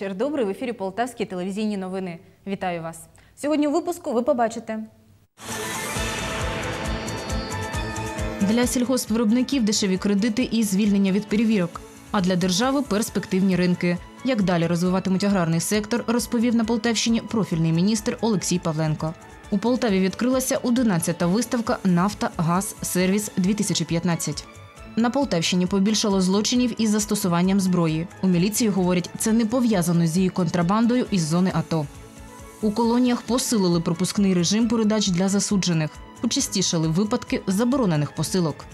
Вечір добрий в ефірі Полтавські телевізійні новини. Вітаю вас. Сьогодні у випуску ви побачите. Для сільгоспвиробників дешеві кредити і звільнення від перевірок. А для держави перспективні ринки. Як далі розвиватимуть аграрний сектор, розповів на Полтавщині профільний міністр Олексій Павленко. У Полтаві відкрилася 11-та виставка Нафта, газ, сервіс 2015 На Полтавщині побільшало злочинів із застосуванням зброї. У міліції говорять, це не пов'язано з її контрабандою із зони АТО. У колоніях посилили пропускний режим передач для засуджених. Почастішали випадки заборонених посилок.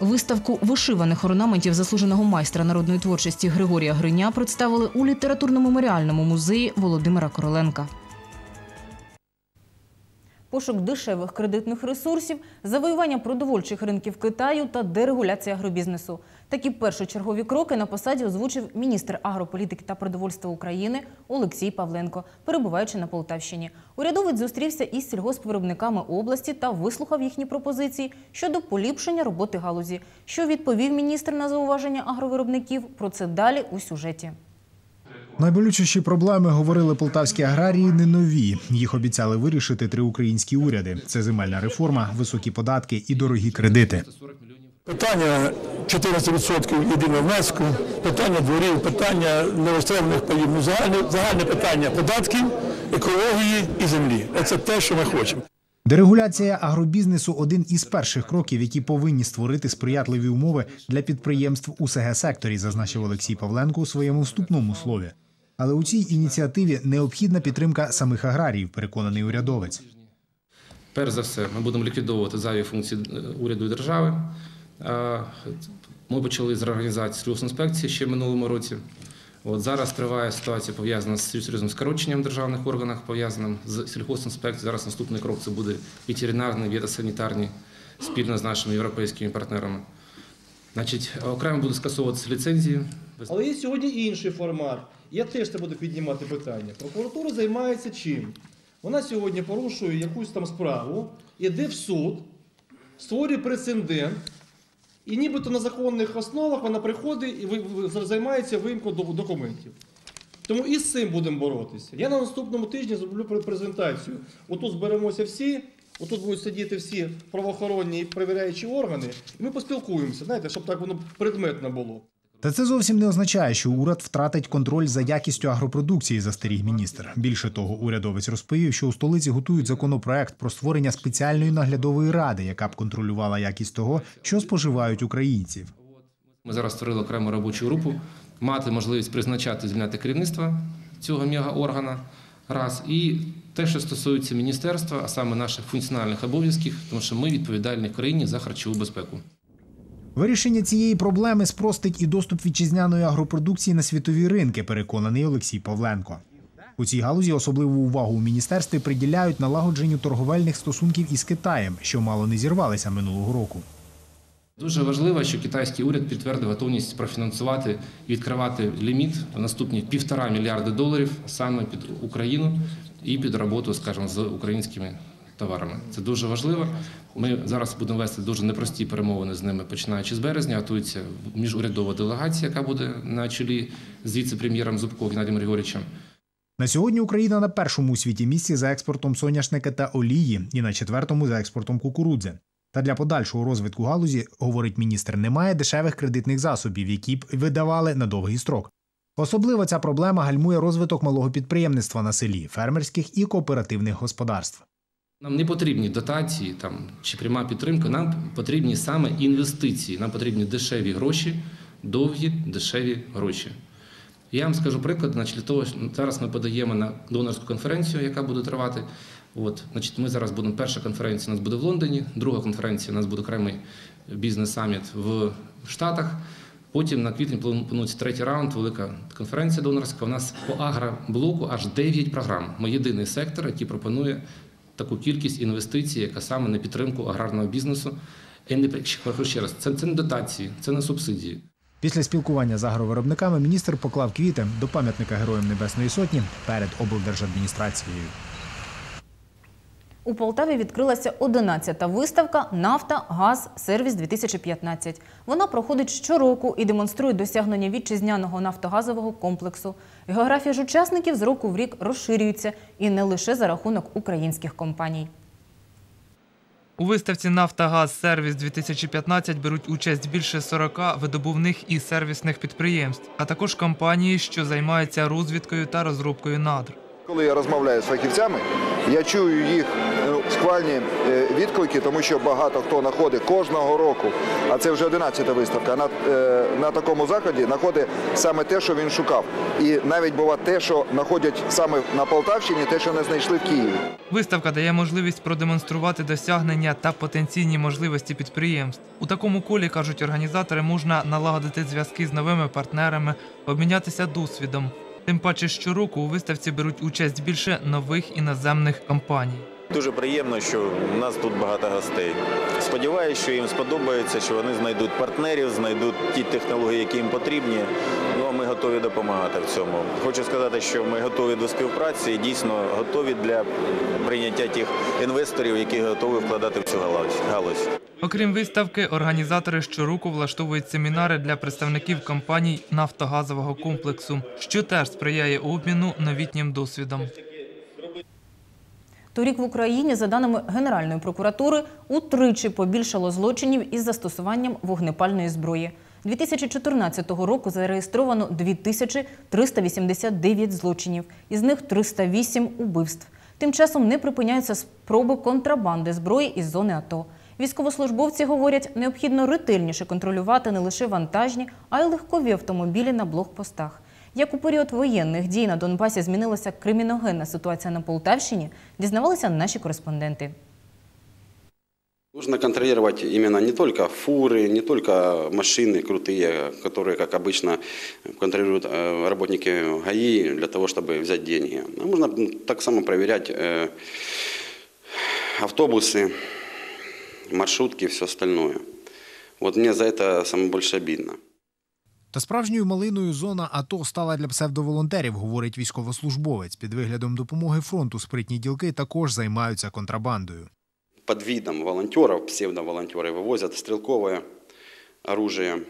Виставку вишиваних орнаментів заслуженого майстра народної творчості Григорія Гриня представили у літературно-меморіальному музеї Володимира Короленка. Пошук дешевих кредитних ресурсів, завоювання продовольчих ринків Китаю та дерегуляція агробізнесу. Такі першочергові кроки на посаді озвучив міністр агрополітики та продовольства України Олексій Павленко, перебуваючи на Полтавщині. Урядовець зустрівся із сільгоспвиробниками області та вислухав їхні пропозиції щодо поліпшення роботи галузі. Що відповів міністр на зауваження агровиробників? Про це далі у сюжеті. Найболючіші проблеми говорили полтавські аграрії не нові. Їх обіцяли вирішити три українські уряди: це земельна реформа, високі податки і дорогі кредити. Питання 14% єдиного внеску, питання дворів, питання новостроєних паїв, ну, загальне, загальне питання податків, екології і землі. Це те, що ми хочемо. Дерегуляція агробізнесу один із перших кроків, які повинні створити сприятливі умови для підприємств у СГ секторі, зазначив Олексій Павленко у своєму вступному слові. Але у цій ініціативі необхідна підтримка самих аграріїв, переконаний урядовець. Перш за все, ми будемо ліквідовувати зайві функції е, уряду і держави. Ми почали з реорганізації сільгоспінспекції ще в минулому році. От зараз триває ситуація пов'язана з серйозним скороченням в державних органах, пов'язаним з сільгоспінспекцією. Зараз наступний крок це буде ветеринарний, ветосанітарний, спільно з нашими європейськими партнерами. Значить, окремо будуть скасовуватися ліцензії. Але є сьогодні інший формат. Я теж це буду піднімати питання. Прокуратура займається чим? Вона сьогодні порушує якусь там справу, іде в суд, створює прецедент, і нібито на законних основах вона приходить і займається виїмкою до- документів. Тому і з цим будемо боротися. Я на наступному тижні зроблю презентацію. Отут зберемося всі, отут будуть сидіти всі правоохоронні і перевіряючі органи, і ми поспілкуємося, знаєте, щоб так воно предметно було. Та це зовсім не означає, що уряд втратить контроль за якістю агропродукції, застеріг міністр. Більше того, урядовець розповів, що у столиці готують законопроект про створення спеціальної наглядової ради, яка б контролювала якість того, що споживають українці. Ми зараз створили окрему робочу групу, мати можливість призначати звільняти керівництво цього мегаоргана. Раз і те, що стосується міністерства, а саме наших функціональних обов'язків, тому що ми відповідальні країні за харчову безпеку. Вирішення цієї проблеми спростить і доступ вітчизняної агропродукції на світові ринки, переконаний Олексій Павленко. У цій галузі особливу увагу у міністерстві приділяють налагодженню торговельних стосунків із Китаєм, що мало не зірвалися минулого року. Дуже важливо, що китайський уряд підтвердив готовність профінансувати відкривати ліміт в наступні півтора мільярди доларів саме під Україну і під роботу, скажімо, з українськими товарами. Це дуже важливо. Ми зараз будемо вести дуже непрості перемовини з ними, починаючи з березня. Готується міжурядова делегація, яка буде на чолі з віце-прем'єром Зубко Геннадієм Григорьовичем. На сьогодні Україна на першому у світі місці за експортом соняшника та олії і на четвертому за експортом кукурудзи. Та для подальшого розвитку галузі, говорить міністр, немає дешевих кредитних засобів, які б видавали на довгий строк. Особливо ця проблема гальмує розвиток малого підприємництва на селі, фермерських і кооперативних господарств. Нам не потрібні дотації там чи пряма підтримка. Нам потрібні саме інвестиції. Нам потрібні дешеві гроші, довгі дешеві гроші. Я вам скажу приклад, значить, для того, що зараз ми подаємо на донорську конференцію, яка буде тривати. От, значить, ми зараз будемо. Перша конференція у нас буде в Лондоні, друга конференція у нас буде окремий бізнес-саміт в Штатах. Потім на квітні планується третій раунд, велика конференція донорська. У нас по агроблоку аж 9 програм. Ми єдиний сектор, який пропонує таку кількість інвестицій, яка саме на підтримку аграрного бізнесу. І не ще раз, це, це не дотації, це не субсидії. Після спілкування з агровиробниками міністр поклав квіти до пам'ятника Героям Небесної Сотні перед облдержадміністрацією. У Полтаві відкрилася 11-та виставка Нафта, газ, сервіс 2015. Вона проходить щороку і демонструє досягнення вітчизняного нафтогазового комплексу. Географія ж учасників з року в рік розширюється і не лише за рахунок українських компаній. У виставці «Нафтогаз Сервіс 2015 беруть участь більше 40 видобувних і сервісних підприємств, а також компанії, що займаються розвідкою та розробкою надр. Коли я розмовляю з фахівцями, я чую їх ну, схвальні е, відклики, тому що багато хто знаходить кожного року, а це вже 11-та виставка, на, е, на такому заході знаходить саме те, що він шукав. І навіть буває те, що знаходять саме на Полтавщині, те, що не знайшли в Києві. Виставка дає можливість продемонструвати досягнення та потенційні можливості підприємств. У такому колі, кажуть організатори, можна налагодити зв'язки з новими партнерами, обмінятися досвідом. Тим паче щороку у виставці беруть участь більше нових іноземних компаній. Дуже приємно, що у нас тут багато гостей. Сподіваюся, що їм сподобається, що вони знайдуть партнерів, знайдуть ті технології, які їм потрібні. Готові допомагати в цьому. Хочу сказати, що ми готові до співпраці і дійсно готові для прийняття тих інвесторів, які готові вкладати в цю галузь. Окрім виставки, організатори щороку влаштовують семінари для представників компаній нафтогазового комплексу, що теж сприяє обміну новітнім досвідом. Торік в Україні, за даними Генеральної прокуратури, утричі побільшало злочинів із застосуванням вогнепальної зброї. 2014 року зареєстровано 2389 злочинів, із них 308 убивств. Тим часом не припиняються спроби контрабанди зброї із зони АТО. Військовослужбовці говорять, необхідно ретельніше контролювати не лише вантажні, а й легкові автомобілі на блокпостах. Як у період воєнних дій на Донбасі змінилася криміногенна ситуація на Полтавщині, дізнавалися наші кореспонденти. Нужно контролировать именно не только фуры, не только машины крутые, которые, как обычно, контролируют э, работники ГАИ для того, чтобы взять деньги. А можно м, так само проверять э, автобусы, маршрутки и все остальное. Вот мне за это самое больше обидно. Та справжньою малиною зона АТО стала для псевдоволонтерів, говорить військовослужбовець. Під виглядом допомоги фронту спритні ділки також займаються контрабандою. Под видом волонтеров, псевдоволонтеры, вывозят стрелковое оружие.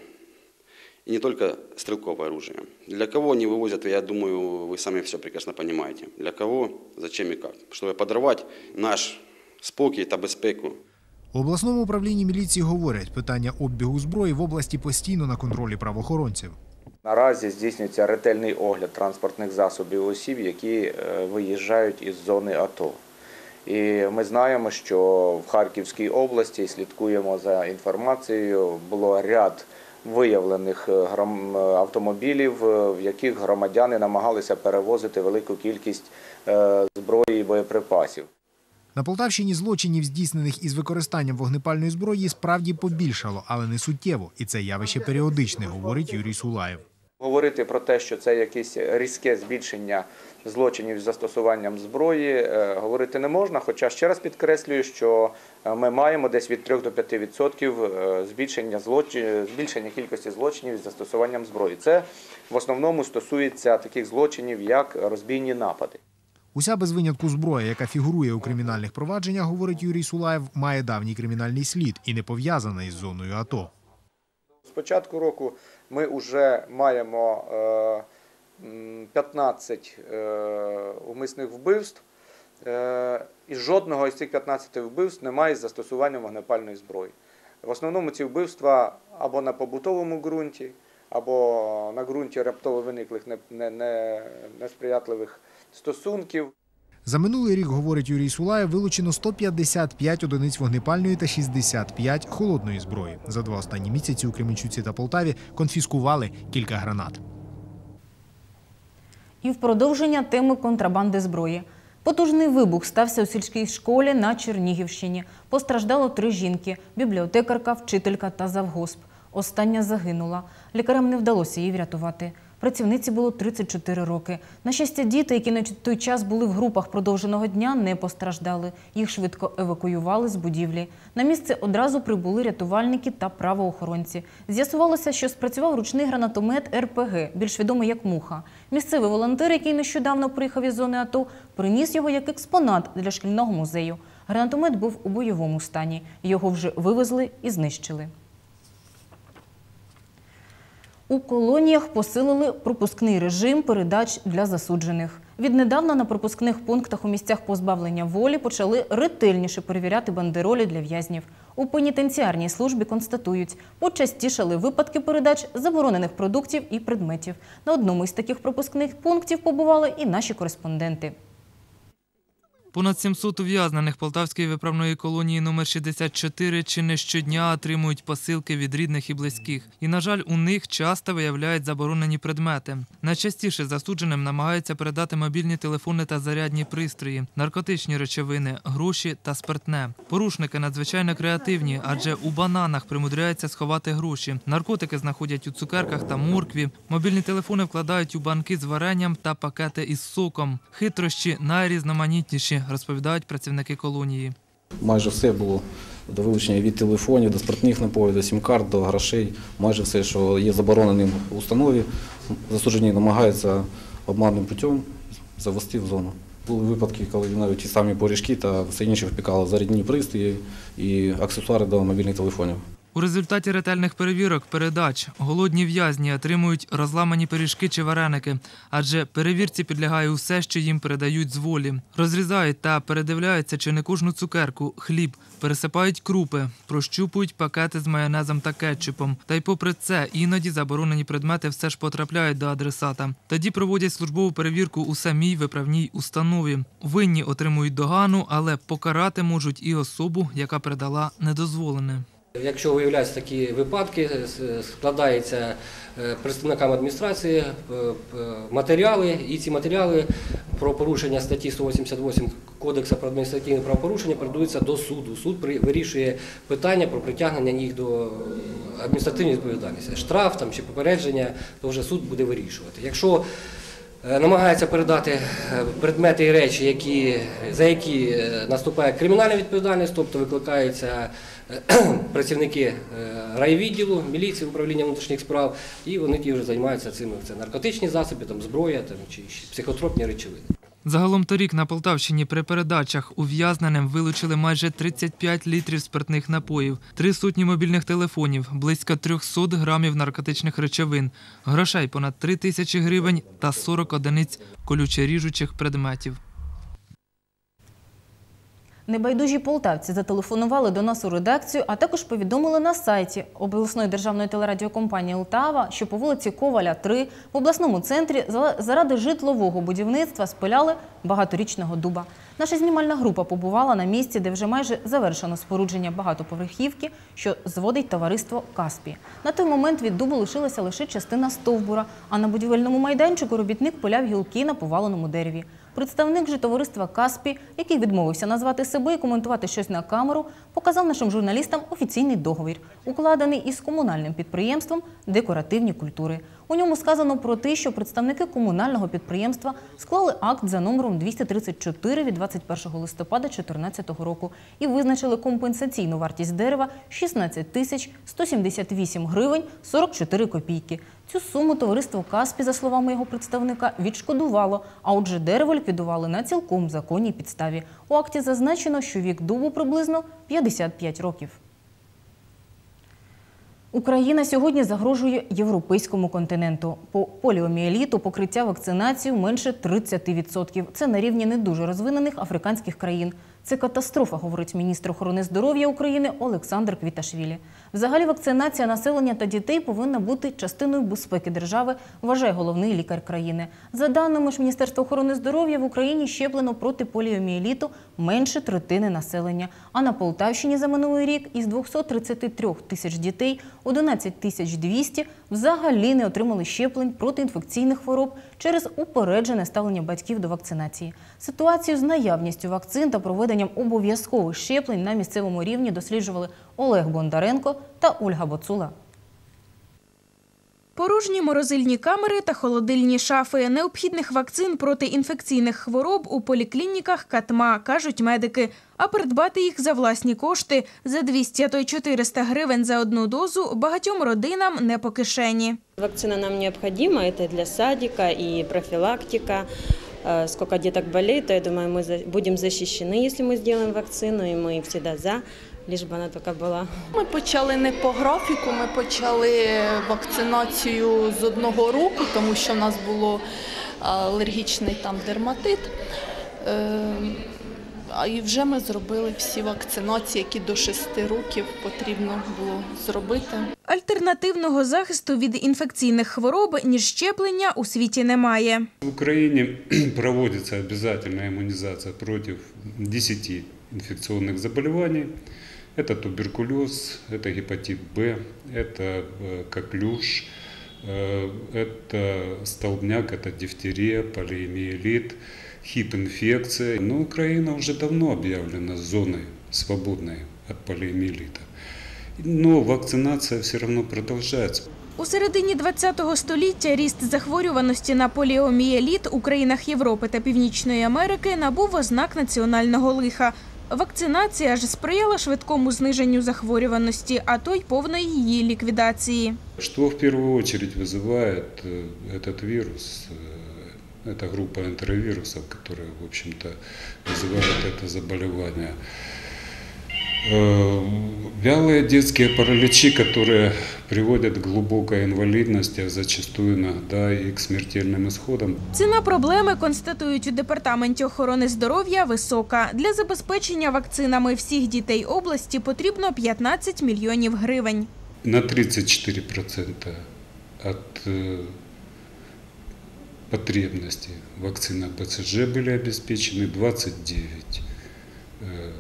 И не только стрелковое оружие. Для кого они вывозят, я думаю, вы сами все прекрасно понимаете. Для кого, зачем и как. Чтобы подорвать наш спокій та безпеку. У обласному управлінні міліції говорять, питання обігу зброї в області постійно на контролі правоохоронців. Наразі здійснюється ретельний огляд транспортних засобів осіб, які е, виїжджають із зони АТО. І ми знаємо, що в Харківській області слідкуємо за інформацією. Було ряд виявлених е, автомобілів, е, в яких громадяни намагалися перевозити велику кількість е, зброї і боєприпасів. На Полтавщині злочинів, здійснених із використанням вогнепальної зброї, справді побільшало, але не суттєво. І це явище періодичне, говорить Юрій Сулаєв. Говорити про те, що це якесь різке збільшення злочинів з застосуванням зброї, е, говорити не можна. Хоча ще раз підкреслюю, що е, ми маємо десь від 3 до 5 відсотків е, збільшення злочин, збільшення кількості злочинів з застосуванням зброї. Це в основному стосується таких злочинів, як розбійні напади. Уся без винятку зброя, яка фігурує у кримінальних провадженнях, говорить Юрій Сулаєв, має давній кримінальний слід і не пов'язана із зоною АТО. З початку року ми вже маємо 15 е, умисних вбивств, е, і жодного із цих 15 вбивств немає з застосуванням вогнепальної зброї. В основному ці вбивства або на побутовому ґрунті, або на ґрунті раптово виниклих не- не- не- несприятливих стосунків. За минулий рік, говорить Юрій Сулаєв, вилучено 155 одиниць вогнепальної та 65 холодної зброї. За два останні місяці у Кременчуці та Полтаві конфіскували кілька гранат. І в продовження теми контрабанди зброї. Потужний вибух стався у сільській школі на Чернігівщині. Постраждало три жінки: бібліотекарка, вчителька та завгосп. Остання загинула. Лікарям не вдалося її врятувати. Працівниці було 34 роки. На щастя, діти, які на той час були в групах продовженого дня, не постраждали. Їх швидко евакуювали з будівлі. На місце одразу прибули рятувальники та правоохоронці. З'ясувалося, що спрацював ручний гранатомет РПГ, більш відомий як муха. Місцевий волонтер, який нещодавно приїхав із зони АТО, приніс його як експонат для шкільного музею. Гранатомет був у бойовому стані. Його вже вивезли і знищили. У колоніях посилили пропускний режим передач для засуджених. Віднедавна на пропускних пунктах у місцях позбавлення волі почали ретельніше перевіряти бандеролі для в'язнів. У пенітенціарній службі констатують, почастішали випадки передач заборонених продуктів і предметів. На одному із таких пропускних пунктів побували і наші кореспонденти. Понад 700 ув'язнених Полтавської виправної колонії номер 64 чи не щодня отримують посилки від рідних і близьких. І, на жаль, у них часто виявляють заборонені предмети. Найчастіше засудженим намагаються передати мобільні телефони та зарядні пристрої, наркотичні речовини, гроші та спиртне. Порушники надзвичайно креативні, адже у бананах примудряються сховати гроші. Наркотики знаходять у цукерках та моркві. Мобільні телефони вкладають у банки з варенням та пакети із соком. Хитрощі найрізноманітніші, розповідають працівники колонії. Майже все було до вилучення від телефонів, до спиртних напоїв, до сім-карт, до грошей. Майже все, що є забороненим в установі, засуджені намагаються обманним путем завести в зону. Були випадки, коли навіть ті самі поріжки та все інше впікало зарядні пристрої і аксесуари до мобільних телефонів. У результаті ретельних перевірок передач голодні в'язні отримують розламані пиріжки чи вареники, адже перевірці підлягає усе, що їм передають з волі. Розрізають та передивляються чи не кожну цукерку, хліб, пересипають крупи, прощупують пакети з майонезом та кетчупом. Та й попри це, іноді заборонені предмети все ж потрапляють до адресата. Тоді проводять службову перевірку у самій виправній установі. Винні отримують догану, але покарати можуть і особу, яка передала недозволене. Якщо виявляються такі випадки, с- складаються е, представникам адміністрації е, е, матеріали, і ці матеріали про порушення статті 188 Кодексу про адміністративне правопорушення передаються до суду. Суд вирішує питання про притягнення їх до адміністративної відповідальності. Штраф там, чи попередження, то вже суд буде вирішувати. Якщо е, намагається передати е, предмети і речі, які, за які е, наступає кримінальна відповідальність, тобто викликаються е, працівники е, райвідділу, міліції, управління внутрішніх справ, і вони ті вже займаються цими. Це наркотичні засоби, там, зброя там, чи психотропні речовини. Загалом торік на Полтавщині при передачах ув'язненим вилучили майже 35 літрів спиртних напоїв, три сотні мобільних телефонів, близько 300 грамів наркотичних речовин, грошей понад 3 тисячі гривень та 40 одиниць колюче-ріжучих предметів. Небайдужі полтавці зателефонували до нас у редакцію, а також повідомили на сайті обласної державної телерадіокомпанії «Лтава», що по вулиці Коваля, 3 в обласному центрі заради житлового будівництва спиляли багаторічного дуба. Наша знімальна група побувала на місці, де вже майже завершено спорудження багатоповерхівки, що зводить товариство Каспі. На той момент від дубу лишилася лише частина стовбура, а на будівельному майданчику робітник поляв гілки на поваленому дереві. Представник же товариства Каспі, який відмовився назвати себе і коментувати щось на камеру, показав нашим журналістам офіційний договір, укладений із комунальним підприємством Декоративні культури. У ньому сказано про те, що представники комунального підприємства склали акт за номером 234 від 21 листопада 2014 року і визначили компенсаційну вартість дерева 16 тисяч 178 гривень 44 копійки. Цю суму товариство Каспі, за словами його представника, відшкодувало, а отже дерево ліквідували на цілком законній підставі. У акті зазначено, що вік дубу приблизно 55 років. Україна сьогодні загрожує європейському континенту. По поліоміеліту покриття вакцинацією менше 30%. Це на рівні не дуже розвинених африканських країн. Це катастрофа, говорить міністр охорони здоров'я України Олександр Квіташвілі. Взагалі, вакцинація населення та дітей повинна бути частиною безпеки держави, вважає головний лікар країни. За даними ж Міністерства охорони здоров'я, в Україні щеплено проти поліоміеліту менше третини населення. А на Полтавщині за минулий рік із 233 тисяч дітей 11 тисяч 200 взагалі не отримали щеплень проти інфекційних хвороб через упереджене ставлення батьків до вакцинації. Ситуацію з наявністю вакцин та проведенням обов'язкових щеплень на місцевому рівні досліджували Олег Бондаренко та Ольга Боцула. Порожні морозильні камери та холодильні шафи. Необхідних вакцин проти інфекційних хвороб у поліклініках Катма, кажуть медики. А придбати їх за власні кошти за 200, а то й 400 гривень за одну дозу багатьом родинам не по кишені. Вакцина нам необходима, это для садика и профилактика. Э, Сколько деток болеет, то я думаю, мы за- будем защищены, если мы сделаем вакцину, и мы всегда за, лишь бы она только была. Ми почали не по графіку, ми почали вакцинацію з одного року, тому що в нас було алергічний там дерматит. Е, А і вже ми зробили всі вакцинації, які до 6 років потрібно було зробити. Альтернативного захисту від інфекційних хвороб, ніж щеплення, у світі немає. В Украине проводится обязательная иммунизация против 10 инфекционных заболеваний. Это туберкулез, это гепатит Б, это э, коклюш, э, это столбняк, это дифтерия, полиомиелит, хип-инфекция. Но Украина уже давно объявлена зоной свободной от полиомиелита. Но вакцинация все равно продолжается. У середині ХХ століття ріст захворюваності на поліомієліт у країнах Європи та Північної Америки набув ознак національного лиха. Вакцинація ж сприяла швидкому зниженню захворюваності, а то й повної її ліквідації. Что в первую очередь вызывает э, этот вирус? Э, Это группа энтеровирусов, которые, в общем-то, вызывают это заболевание. Э, Вялые детские параличи, которые приводят к глубокой инвалидности, а зачастую иногда и к смертельным исходам. Ціна проблеми, констатують у Департаменті охорони здоров'я, висока. Для забезпечення вакцинами всіх дітей області потрібно 15 мільйонів гривень. На 34% от потребностей вакцины БЦЖ были обеспечены, 29 э,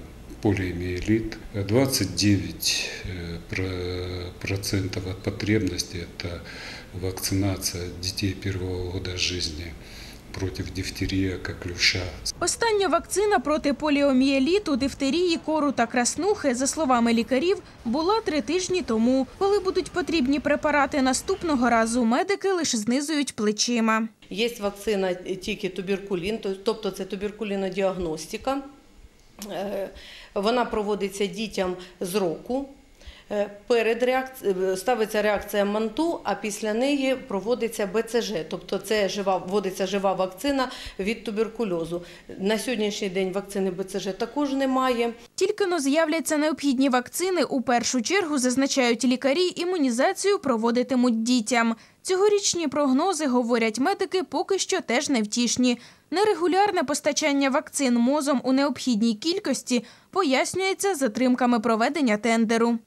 полиомиелит, 29 э, про- процентов от потребностей это вакцинация детей первого года жизни против дифтерии, коклюша, Остання вакцина проти поліомієліту, дифтерії, кору та краснухи, за словами лікарів, була три тижні тому. Коли будуть потрібні препарати наступного разу, медики лише знизують плечима. Є вакцина тільки туберкулін, тобто це туберкулінодіагностика. Е, Вона проводиться дітям з року. Е, Перед реакці- ставиться реакція манту, а після неї проводиться БЦЖ, тобто це жива вводиться жива вакцина від туберкульозу. На сьогоднішній день вакцини БЦЖ також немає. Тільки но з'являться необхідні вакцини, у першу чергу зазначають лікарі, імунізацію проводитимуть дітям. Цьогорічні прогнози, говорять медики, поки що теж невтішні. Нерегулярне постачання вакцин мозом у необхідній кількості пояснюється затримками проведення тендеру.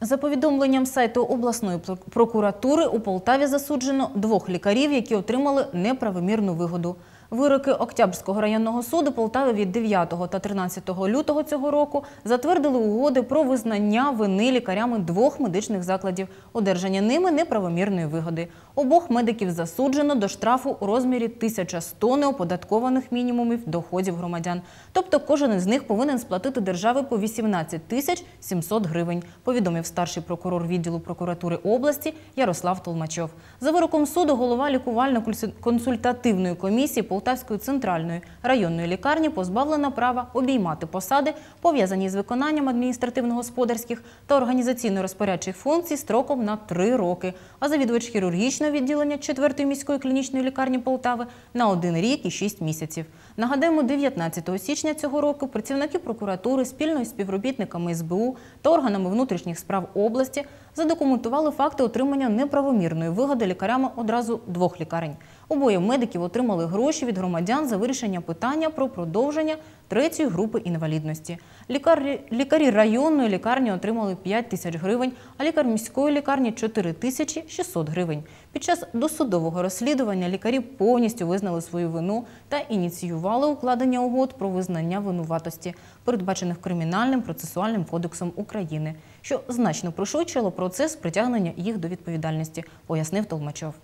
За повідомленням сайту обласної пр- прокуратури у Полтаві засуджено двох лікарів, які отримали неправомірну вигоду. Вироки Октябрського районного суду Полтави від 9 та 13 лютого цього року затвердили угоди про визнання вини лікарями двох медичних закладів, одержання ними неправомірної вигоди. Обох медиків засуджено до штрафу у розмірі 1100 неоподаткованих мінімумів доходів громадян. Тобто кожен із них повинен сплатити держави по 18 тисяч 700 гривень, повідомив старший прокурор відділу прокуратури області Ярослав Толмачов. За вироком суду голова лікувально-консультативної комісії Полтавської центральної районної лікарні позбавлена права обіймати посади, пов'язані з виконанням адміністративно-господарських та організаційно-розпорядчих функцій строком на три роки, а завідувач хірургічного відділення 4-ї міської клінічної лікарні Полтави на один рік і 6 місяців. Нагадаємо, 19 січня цього року працівники прокуратури спільно із співробітниками СБУ та органами внутрішніх справ області задокументували факти отримання неправомірної вигоди лікарями одразу двох лікарень. Обоє медиків отримали гроші від громадян за вирішення питання про продовження третьої групи інвалідності. Лікарі, районної лікарні отримали 5 тисяч гривень, а лікар міської лікарні 4 тисячі 600 гривень. Під час досудового розслідування лікарі повністю визнали свою вину та ініціювали укладення угод про визнання винуватості, передбачених Кримінальним процесуальним кодексом України, що значно пришвидшило процес притягнення їх до відповідальності, пояснив Толмачов.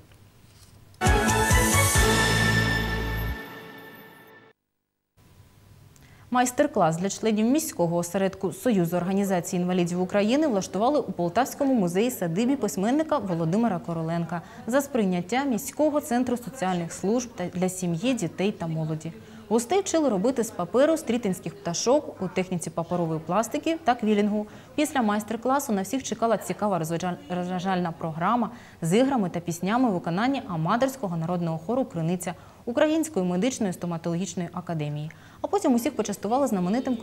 Майстер-клас для членів міського осередку Союзу організацій інвалідів України влаштували у Полтавському музеї садибі письменника Володимира Короленка за сприйняття міського центру соціальних служб для сім'ї, дітей та молоді. Гостей вчили робити з паперу стрітинських пташок у техніці паперової пластики та квілінгу. Після майстер-класу на всіх чекала цікава розважаль- розважальна програма з іграми та піснями у виконанні аматорського народного хору Криниця Української медичної стоматологічної академії. А потім усіх почастували знаменитим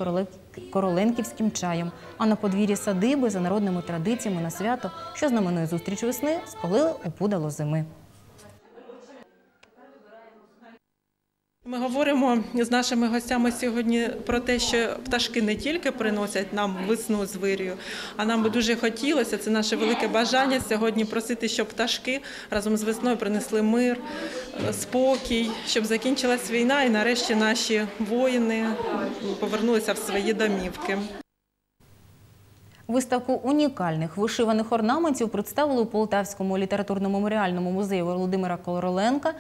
короленківським чаєм. А на подвір'ї садиби за народними традиціями на свято, що знаменує зустріч весни, спалили опудало зими. Ми говоримо з нашими гостями сьогодні про те, що пташки не тільки приносять нам весну з вирію, а нам би дуже хотілося, це наше велике бажання сьогодні просити, щоб пташки разом з весною принесли мир, спокій, щоб закінчилась війна і нарешті наші воїни повернулися в свої домівки. Виставку унікальних вишиваних орнаментів представили у Полтавському літературно-меморіальному музеї Володимира Короленка.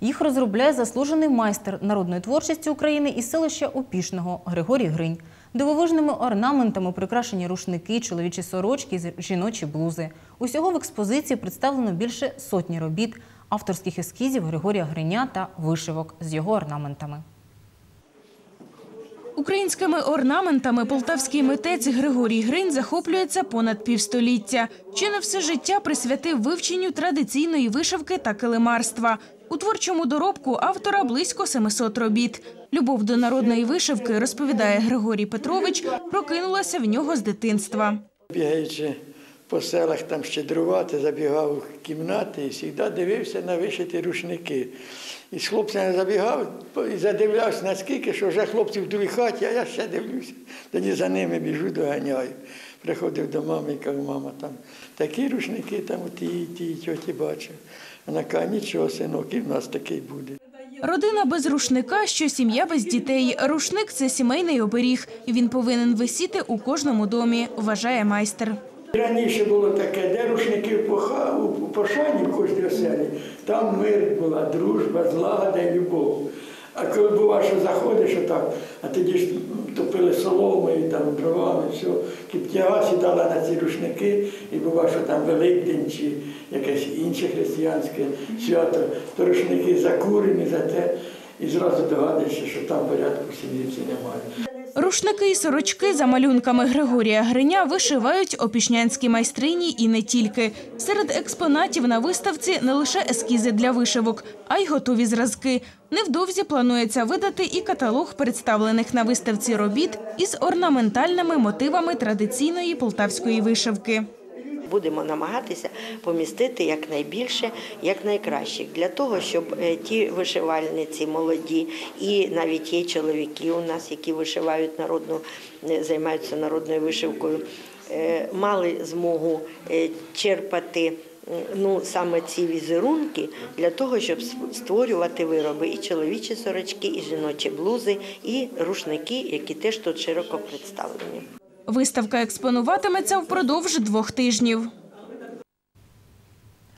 Їх розробляє заслужений майстер народної творчості України із селища Опішного Григорій Гринь. Дивовижними орнаментами прикрашені рушники, чоловічі сорочки, жіночі блузи. Усього в експозиції представлено більше сотні робіт авторських ескізів Григорія Гриня та вишивок з його орнаментами. Українськими орнаментами полтавський митець Григорій Гринь захоплюється понад півстоліття. Чи не все життя присвятив вивченню традиційної вишивки та килимарства. У творчому доробку автора близько 700 робіт. Любов до народної вишивки, розповідає Григорій Петрович, прокинулася в нього з дитинства. Бігаючи по селах там щедрувати, забігав в кімнати і завжди дивився на вишиті рушники. І з хлопцями забігав і задивлявся наскільки, що вже хлопці в другій хаті, а я ще дивлюся. Тоді за ними біжу, доганяю. Приходив до мами і кажу, мама, там такі рушники там у тій, тій тьоті бачив. Вона каже, нічого, синок, і в нас такий буде. Родина без рушника, що сім'я без дітей. Рушник це сімейний оберіг. Він повинен висіти у кожному домі, вважає майстер. Раніше було таке, де рушники у пошані в кожній оселі, там мир була, дружба, злагода і любов. А коли бува, що заходиш отак, а тоді ж топили соломою, там, дровами, все, кіптяга сідала на ці рушники, і бува, що там Великдень чи якесь інше християнське свято, то рушники закурені за те, і зразу догадуєшся, що там порядку сім'ї немає. Рушники і сорочки за малюнками Григорія Гриня вишивають опішнянські майстрині і не тільки. Серед експонатів на виставці не лише ескізи для вишивок, а й готові зразки. Невдовзі планується видати і каталог представлених на виставці робіт із орнаментальними мотивами традиційної полтавської вишивки. Будемо намагатися помістити якнайбільше, якнайкраще для того, щоб е, ті вишивальниці молоді і навіть є чоловіки у нас, які вишивають народну, е, займаються народною вишивкою, е, мали змогу черпати. Ну, саме ці візерунки для того, щоб створювати вироби і чоловічі сорочки, і жіночі блузи, і рушники, які теж тут широко представлені. Виставка експонуватиметься впродовж двох тижнів.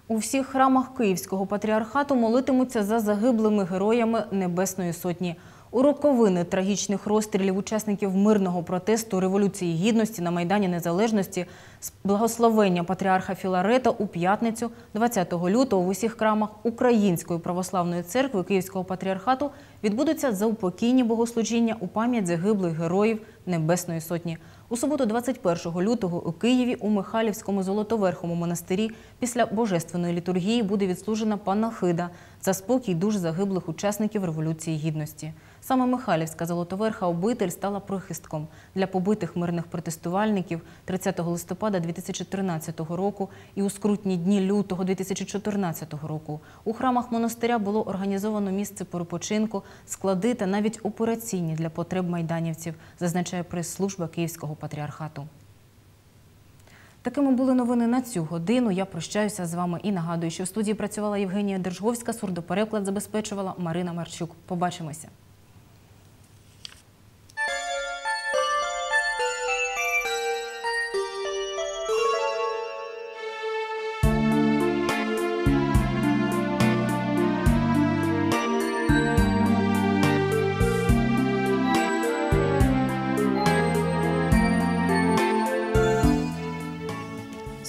У всіх храмах Київського патріархату молитимуться за загиблими героями Небесної Сотні. У роковини трагічних розстрілів учасників мирного протесту Революції Гідності на Майдані Незалежності з благословення патріарха Філарета у п'ятницю, 20 лютого, в усіх храмах Української православної церкви Київського патріархату відбудуться заупокійні богослужіння у пам'ять загиблих героїв Небесної Сотні. У суботу, 21 лютого, у Києві у Михайлівському Золотоверхому монастирі після божественної літургії буде відслужена панахида за спокій душ загиблих учасників Революції Гідності. Саме Михайлівська Золотоверха обитель стала прихистком для побитих мирних протестувальників 30 листопада 2013 року і у скрутні дні лютого 2014 року. У храмах монастиря було організовано місце перепочинку, склади та навіть операційні для потреб майданівців, зазначає прес-служба Київського патріархату. Такими були новини на цю годину. Я прощаюся з вами і нагадую, що в студії працювала Євгенія Держговська, сурдопереклад забезпечувала Марина Марчук. Побачимося.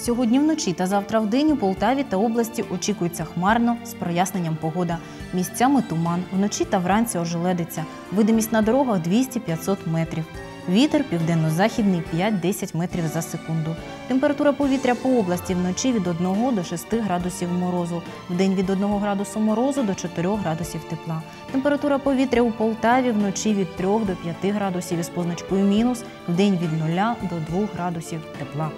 Сьогодні вночі та завтра вдень у Полтаві та області очікується хмарно з проясненням погода. Місцями туман, вночі та вранці ожеледиться. Видимість на дорогах 200-500 метрів. Вітер південно-західний 5-10 метрів за секунду. Температура повітря по області вночі від 1 до 6 градусів морозу, вдень від 1 градусу морозу до 4 градусів тепла. Температура повітря у Полтаві вночі від 3 до 5 градусів із позначкою мінус, вдень від 0 до 2 градусів тепла.